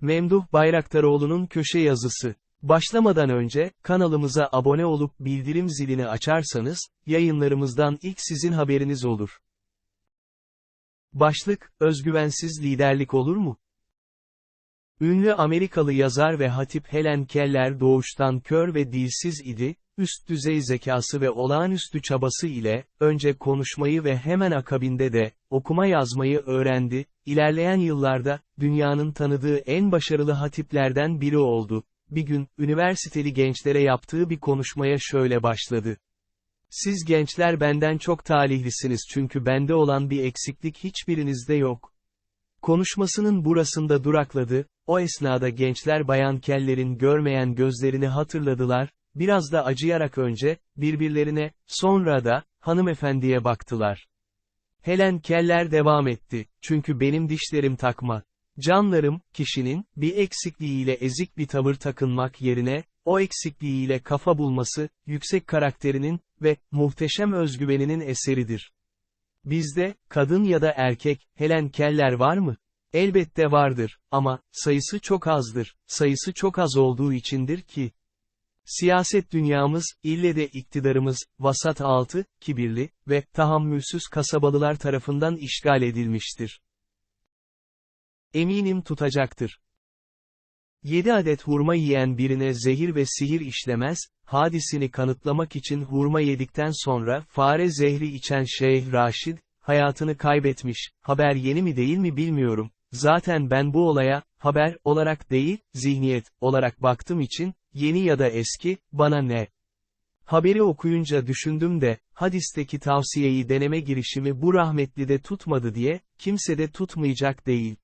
Memduh Bayraktaroğlu'nun köşe yazısı. Başlamadan önce, kanalımıza abone olup bildirim zilini açarsanız, yayınlarımızdan ilk sizin haberiniz olur. Başlık, özgüvensiz liderlik olur mu? Ünlü Amerikalı yazar ve hatip Helen Keller doğuştan kör ve dilsiz idi, üst düzey zekası ve olağanüstü çabası ile, önce konuşmayı ve hemen akabinde de, okuma yazmayı öğrendi, ilerleyen yıllarda, dünyanın tanıdığı en başarılı hatiplerden biri oldu. Bir gün, üniversiteli gençlere yaptığı bir konuşmaya şöyle başladı. Siz gençler benden çok talihlisiniz çünkü bende olan bir eksiklik hiçbirinizde yok. Konuşmasının burasında durakladı, o esnada gençler Bayan Keller'in görmeyen gözlerini hatırladılar, biraz da acıyarak önce, birbirlerine, sonra da, hanımefendiye baktılar. Helen Keller devam etti, çünkü benim dişlerim takma. Canlarım, kişinin, bir eksikliğiyle ezik bir tavır takınmak yerine, o eksikliğiyle kafa bulması, yüksek karakterinin ve muhteşem özgüveninin eseridir. Bizde, kadın ya da erkek, Helen Keller var mı? Elbette vardır, ama, sayısı çok azdır, sayısı çok az olduğu içindir ki, Siyaset dünyamız, ille de iktidarımız, vasat altı, kibirli ve tahammülsüz kasabalılar tarafından işgal edilmiştir. Eminim tutacaktır. 7 adet hurma yiyen birine zehir ve sihir işlemez, hadisini kanıtlamak için hurma yedikten sonra fare zehri içen Şeyh Raşid, hayatını kaybetmiş, haber yeni mi değil mi bilmiyorum, zaten ben bu olaya, haber olarak değil, zihniyet olarak baktım için, yeni ya da eski, bana ne? Haberi okuyunca düşündüm de, hadisteki tavsiyeyi deneme girişimi bu rahmetli de tutmadı diye, kimse de tutmayacak değil.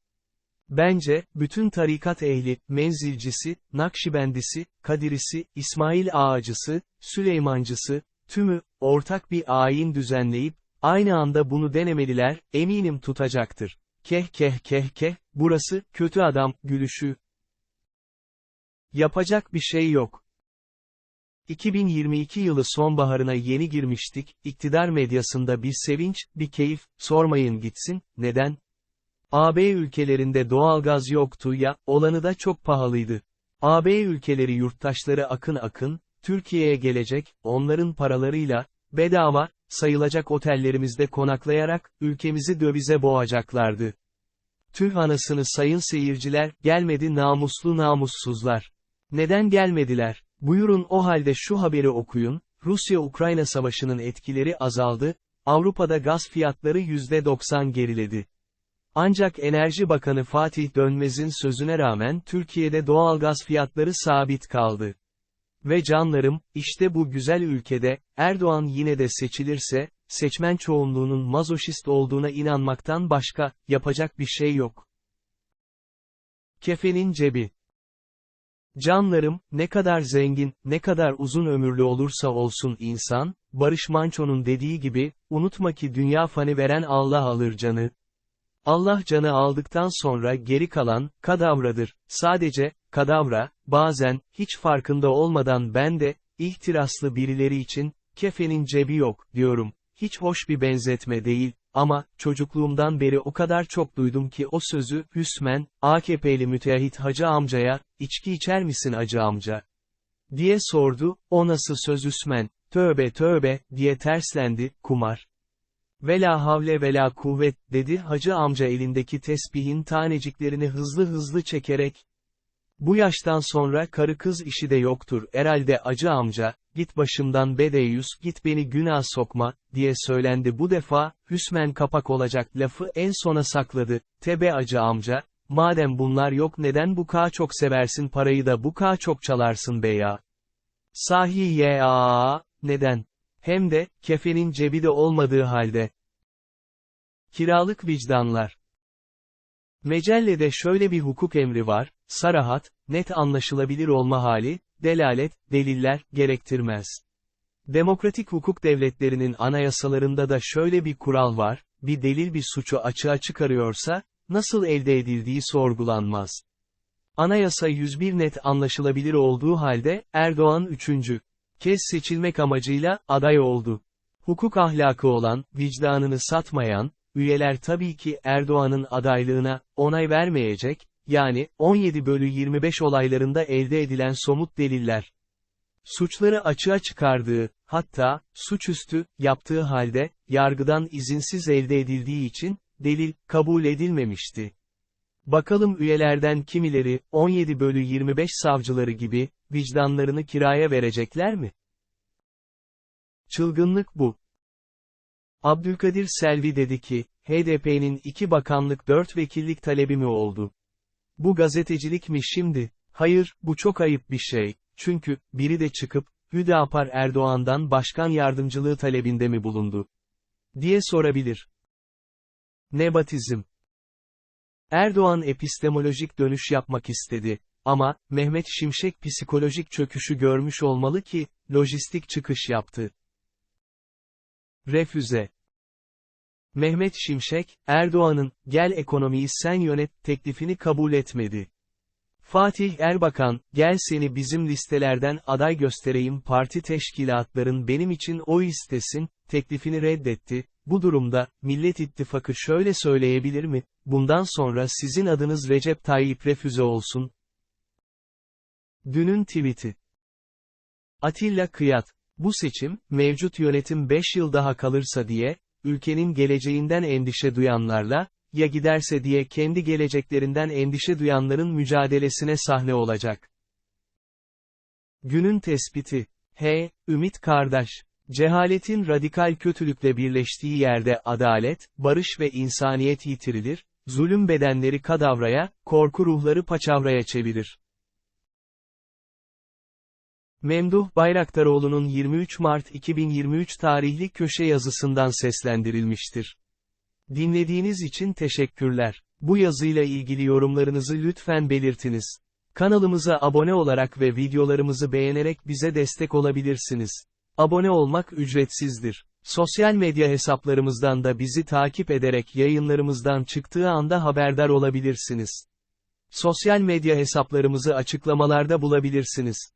Bence, bütün tarikat ehli, menzilcisi, Nakşibendisi, Kadirisi, İsmail Ağacısı, Süleymancısı, tümü, ortak bir ayin düzenleyip, aynı anda bunu denemeliler, eminim tutacaktır. Keh keh keh keh, burası, kötü adam, gülüşü. Yapacak bir şey yok. 2022 yılı sonbaharına yeni girmiştik, iktidar medyasında bir sevinç, bir keyif, sormayın gitsin, neden? AB ülkelerinde doğalgaz yoktu ya, olanı da çok pahalıydı. AB ülkeleri yurttaşları akın akın, Türkiye'ye gelecek, onların paralarıyla, bedava, sayılacak otellerimizde konaklayarak, ülkemizi dövize boğacaklardı. Tüh anasını sayın seyirciler, gelmedi namuslu namussuzlar. Neden gelmediler? Buyurun o halde şu haberi okuyun, Rusya-Ukrayna savaşının etkileri azaldı, Avrupa'da gaz fiyatları %90 geriledi. Ancak Enerji Bakanı Fatih Dönmez'in sözüne rağmen Türkiye'de doğalgaz fiyatları sabit kaldı. Ve canlarım, işte bu güzel ülkede, Erdoğan yine de seçilirse, seçmen çoğunluğunun mazoşist olduğuna inanmaktan başka, yapacak bir şey yok. Kefenin cebi Canlarım, ne kadar zengin, ne kadar uzun ömürlü olursa olsun insan, Barış Manço'nun dediği gibi, unutma ki dünya fani veren Allah alır canı. Allah canı aldıktan sonra geri kalan, kadavradır. Sadece, kadavra, bazen, hiç farkında olmadan ben de, ihtiraslı birileri için, kefenin cebi yok, diyorum. Hiç hoş bir benzetme değil, ama, çocukluğumdan beri o kadar çok duydum ki o sözü, Hüsmen, AKP'li müteahhit hacı amcaya, içki içer misin hacı amca? diye sordu, o nasıl söz Hüsmen, tövbe tövbe, diye terslendi, kumar. Vela havle vela kuvvet, dedi hacı amca elindeki tesbihin taneciklerini hızlı hızlı çekerek. Bu yaştan sonra karı kız işi de yoktur, herhalde acı amca, git başımdan bedeyüs, git beni günah sokma, diye söylendi bu defa, Hüsmen kapak olacak lafı en sona sakladı, tebe acı amca, madem bunlar yok neden bu kadar çok seversin parayı da bu kadar çok çalarsın be ya. Sahi ya, neden? Hem de, kefenin cebi de olmadığı halde. Kiralık vicdanlar. Mecellede şöyle bir hukuk emri var, sarahat, net anlaşılabilir olma hali, delalet, deliller, gerektirmez. Demokratik hukuk devletlerinin anayasalarında da şöyle bir kural var, bir delil bir suçu açığa çıkarıyorsa, nasıl elde edildiği sorgulanmaz. Anayasa 101 net anlaşılabilir olduğu halde, Erdoğan 3. kez seçilmek amacıyla, aday oldu. Hukuk ahlakı olan, vicdanını satmayan, üyeler tabii ki Erdoğan'ın adaylığına, onay vermeyecek, yani 17 bölü 25 olaylarında elde edilen somut deliller. Suçları açığa çıkardığı, hatta, suçüstü, yaptığı halde, yargıdan izinsiz elde edildiği için, delil, kabul edilmemişti. Bakalım üyelerden kimileri, 17 bölü 25 savcıları gibi, vicdanlarını kiraya verecekler mi? Çılgınlık bu. Abdülkadir Selvi dedi ki, HDP'nin iki bakanlık dört vekillik talebi mi oldu? Bu gazetecilik mi şimdi? Hayır, bu çok ayıp bir şey. Çünkü, biri de çıkıp, Hüdapar Erdoğan'dan başkan yardımcılığı talebinde mi bulundu? diye sorabilir. Nebatizm. Erdoğan epistemolojik dönüş yapmak istedi. Ama, Mehmet Şimşek psikolojik çöküşü görmüş olmalı ki, lojistik çıkış yaptı. Refüze. Mehmet Şimşek, Erdoğan'ın, gel ekonomiyi sen yönet teklifini kabul etmedi. Fatih Erbakan, gel seni bizim listelerden aday göstereyim parti teşkilatların benim için oy istesin, teklifini reddetti. Bu durumda, Millet İttifakı şöyle söyleyebilir mi, bundan sonra sizin adınız Recep Tayyip Refüze olsun. Dünün tweet'i. Atilla Kıyat, bu seçim, mevcut yönetim 5 yıl daha kalırsa diye, ülkenin geleceğinden endişe duyanlarla, ya giderse diye kendi geleceklerinden endişe duyanların mücadelesine sahne olacak. Günün tespiti. H. Ümit Kardeş. Cehaletin radikal kötülükle birleştiği yerde adalet, barış ve insaniyet yitirilir, zulüm bedenleri kadavraya, korku ruhları paçavraya çevirir. Memduh Bayraktaroğlu'nun 23 Mart 2023 tarihli köşe yazısından seslendirilmiştir. Dinlediğiniz için teşekkürler. Bu yazıyla ilgili yorumlarınızı lütfen belirtiniz. Kanalımıza abone olarak ve videolarımızı beğenerek bize destek olabilirsiniz. Abone olmak ücretsizdir. Sosyal medya hesaplarımızdan da bizi takip ederek yayınlarımızdan çıktığı anda haberdar olabilirsiniz. Sosyal medya hesaplarımızı açıklamalarda bulabilirsiniz.